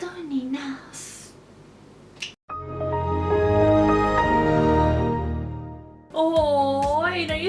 ตัว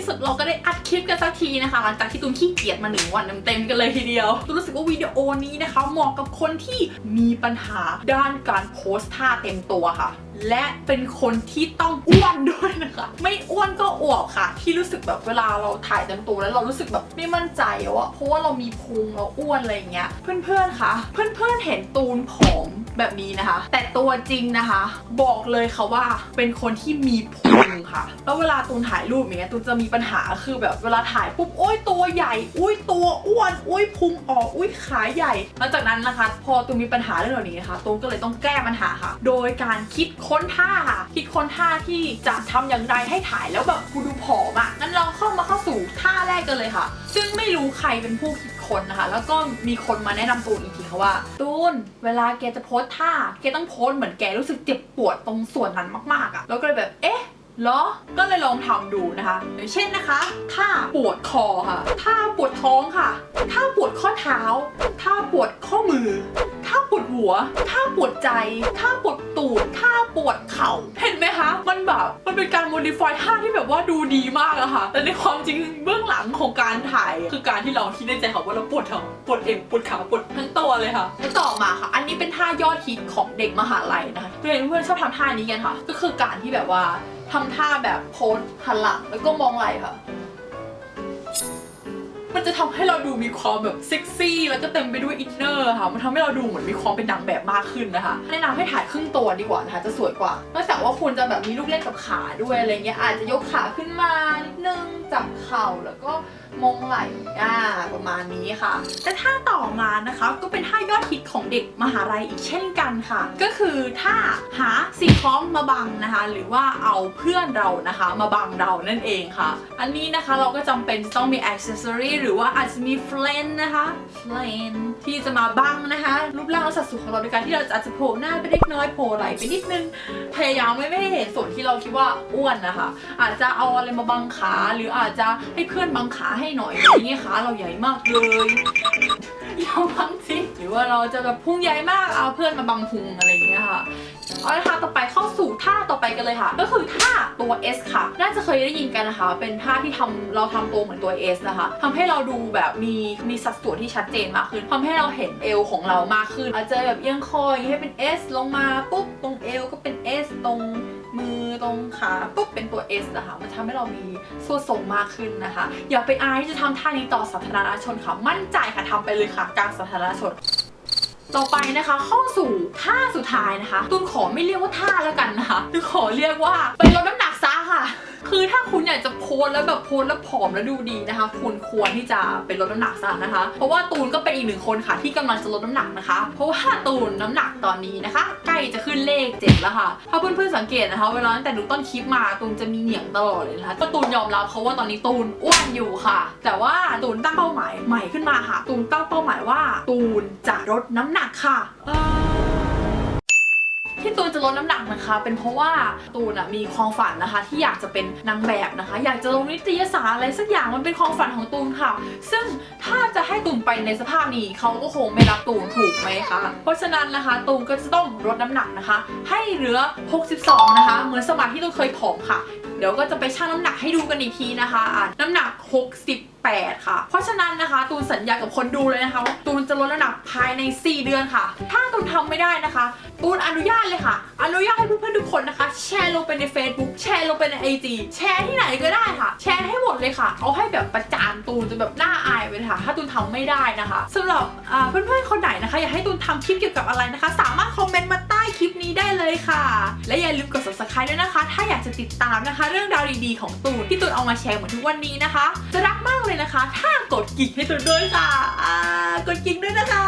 ที่สุดเราก็ได้อัดคลิปกันสักทีนะคะ หลังจากที่ตูนขี้เกียจมาหนึ่งวันเต็มๆกันเลยทีเดียวตูนรู้สึกว่าวิดีโอนี้นะคะ เหมาะกับคนที่มีปัญหาด้านการโพสท่าเต็มตัวค่ะ และเป็นคนที่ต้องอ้วนด้วยนะคะ ไม่อ้วนก็อ้วบค่ะ ที่รู้สึกแบบเวลาเราถ่ายเต็มตัวแล้วเรารู้สึกแบบไม่มั่นใจอะเพราะว่าเรามีพุงเราอ้วนอะไรอย่างเงี้ย เพื่อนๆคะเพื่อนๆเห็นตูนผอม แบบนี้นะคะ แต่ตัวจริงนะคะ บอกเลยค่ะว่าเป็นคนที่มีพุงค่ะ แล้วเวลาตูนถ่ายรูปอย่างเงี้ยตูนจะมีปัญหาคือแบบเวลาถ่ายปุ๊บโอ้ยตัวใหญ่ อุ้ยตัวอ้วนอุ้ยพุงออกอุ้ยขาใหญ่หลังจากนั้นนะคะ พอตูนมีปัญหาเรื่องเหล่านี้นะคะตูนก็เลยต้องแก้ปัญหาค่ะ โดยการคิดค้นท่าค่ะคิดค้นท่าที่จะทำอย่างไรให้ถ่ายแล้วแบบกูดูผอมอะงั้นเราเข้ามาเข้าสู่ท่า กกันเลยค่ะ ซึ่งไม่รู้ใครเป็นผู้คิดค้นนะคะ แล้วก็มีคนมาแนะนำตูนอีกทีค่ะว่า ตูนเวลาแกจะโพสท่าแกต้องโพสเหมือนแกรู้สึกเจ็บปวดตรงส่วนนั้นมากๆอะ่ะแล้วก็เลยแบบเอ๊ะ เหรอ ก็เลยลองทำดูนะคะอย่างเช่นนะคะถ้าปวดคอค่ะถ้าปวดท้องค่ะถ้าปวดข้อเท้าถ้าปวดข้อมือถ้าปวดหัวถ้าปวดใจถ้าปวดตูดถ้าปวดเข่าเห็นไหมคะ มันแบบมันเป็นการโมดิฟายท่าที่แบบว่าดูดีมากอะค่ะ แต่ในความจริงเบื้องหลังของการถ่าย คือการที่เราคิดในใจค่ะว่าเราปวดท้องปวดเอวปวดขาปวดทั้งตัวเลยค่ะแล้วต่อมาค่ะ อันนี้เป็นท่ายอดฮิตของเด็กมหาลัยนะคะเพื่อนเพื่อนๆชอบทำท่านี้กันค่ะ ก็คือการที่แบบว่า ทำท่าแบบโพสหันหลังแล้วก็มองไหล่ค่ะ มันจะทำให้เราดูมีความแบบเซ็กซี่แล้วก็เต็มไปด้วยอินเนอร์ค่ะ มันทำให้เราดูเหมือนมีความเป็นนางแบบมากขึ้นนะคะ แนะนำให้ถ่ายครึ่งตัวดีกว่านะคะ จะสวยกว่านอกจากว่าคุณจะแบบมีลูกเล่นกับขาด้วยอะไรเงี้ยอาจจะยกขาขึ้นมานิดนึงจับเข่าแล้วก็ มองไหล่อ่าประมาณนี้ค่ะ แต่ท่าต่อมานะคะก็เป็นท่ายอดฮิตของเด็กมหาลัยอีกเช่นกันค่ะ ก็คือท่าหาสิ่งของมาบังนะคะ หรือว่าเอาเพื่อนเรานะคะ มาบังเรานั่นเองค่ะ อันนี้นะคะเราก็จำเป็นต้องมี accessory หรือว่าอาจจะมี friend นะคะ friend ที่จะมาบังนะคะรูปร่างและสัดส่วนของเราในการที่เราอาจจะโผล่หน้าไปเล็กน้อยโผล่ไหล่ไปนิดนึงพยายามไม่ไม่ให้เห็นส่วนที่เราคิดว่าอ้วนนะคะอาจจะเอาอะไรมาบังขาหรืออาจจะให้เพื่อนบังขาให้หน่อยอย่างเงี้ยขาเราใหญ่มากเลยอย่าบังสิหรือว่าเราจะแบบพุงใหญ่มากเอาเพื่อนมาบังพุงอะไรอย่างเงี้ยค่ะเอาละค่ะต่อไปเข้าสู่ท่าต่อไปกันเลยค่ะ ก็คือท่าตัว S ค่ะ น่าจะเคยได้ยินกันนะคะ เป็นท่าที่ทำเราทำตัวเหมือนตัว S นะคะทำให้เราดูแบบมีมีสัดส่วนที่ชัดเจนมากขึ้นทำให้เราเห็นเอวของเรามากขึ้นอาจจะแบบเอียงคออย่างนี้ให้เป็น S ลงมาปุ๊บตรงเอวก็เป็น S ตรง มือตรงขาปุ๊บเป็นตัว S นะคะ มันทำให้เรามีส่วนทรงมากขึ้นนะคะ อย่าไปอายที่จะทำท่านี้ต่อสาธารณชนค่ะ มั่นใจค่ะทำไปเลยค่ะกลางสาธารณชนต่อไปนะคะเข้าสู่ท่าสุดท้ายนะคะตุนขอไม่เรียกว่าท่าแล้วกันนะคะตุนขอเรียกว่าไปลดน้ำหนักซะค่ะ คือถ้าคุณอยากจะโพสแล้วแบบโพสแล้วผอมแล้วดูดีนะคะ คุณควรที่จะไปลดน้ำหนักซะนะคะ เพราะว่าตูนก็เป็นอีกหนึ่งคนค่ะ ที่กำลังจะลดน้ำหนักนะคะ เพราะว่าตูนน้ำหนักตอนนี้นะคะ ใกล้จะขึ้นเลขเจ็ดแล้วค่ะถ้าเพื่อนๆสังเกตนะคะ เวลาตั้งแต่ดูต้นคลิปมาตูนจะมีเหนียงตลอดเลยนะคะก็ตูนยอมรับเขาว่าตอนนี้ตูนอ้วนอยู่ค่ะ แต่ว่าตูนตั้งเป้าหมายใหม่ขึ้นมาค่ะ ตูนตั้งเป้าหมายว่า ตูนจะลดน้ำหนักค่ะ ที่ตูนจะลดน้ำหนักนะคะ เป็นเพราะว่าตูนอะมีความฝันนะคะ ที่อยากจะเป็นนางแบบนะคะ อยากจะลงนิตยสารอะไรสักอย่างมันเป็นความฝันของตูนค่ะ ซึ่งถ้าจะให้ตูนไปในสภาพนี้เขาก็คงไม่รับตูนถูกไหมคะเพราะฉะนั้นนะคะ ตูนก็จะต้องลดน้ำหนักนะคะ ให้เหลือ 62 นะคะ เหมือนสมัยที่ตูนเคยผอมค่ะ เดี๋ยวก็จะไปชั่งน้ำหนักให้ดูกันอีกทีนะคะน้ำหนัก68ค่ะ เพราะฉะนั้นนะคะตูนสัญญากับคนดูเลยนะคะว่าตูนจะลดน้ำหนักภายใน 4 เดือนค่ะ ถ้าตูนทำไม่ได้นะคะ ตูนอนุญาตเลยค่ะ อนุญาตให้เพื่อนๆทุกคนนะคะ แชร์ลงไปใน Facebook แชร์ลงไปใน IG แชร์ที่ไหนก็ได้ค่ะ แชร์ให้หมดเลยค่ะ เอาให้แบบประจานตูนจนแบบน่าอายไปเลยค่ะ ถ้าตูนทำไม่ได้นะคะสำหรับเพื่อนๆคนไหนนะคะ อยากให้ตูนทำคลิปเกี่ยวกับอะไรนะคะ สามารถคอมเมนต์มาใต้คลิปนี้ได้เลยค่ะ และอย่าลืมกด subscribe ด้วยนะคะ ถ้าอยากจะติดตามนะคะ เรื่องราวดีๆของตูนที่ตูนเอามาแชร์เหมือนทุกวันนี้นะคะ จะรักมากเลยนะคะ ถ้ากดกิ่งให้ตูนด้วยค่ะกดกิ่งด้วยนะคะ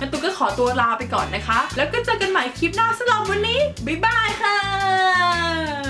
งั้นตูนก็ขอตัวลาไปก่อนนะคะ แล้วก็เจอกันใหม่คลิปหน้าสำหรับวันนี้บ๊ายบายค่ะ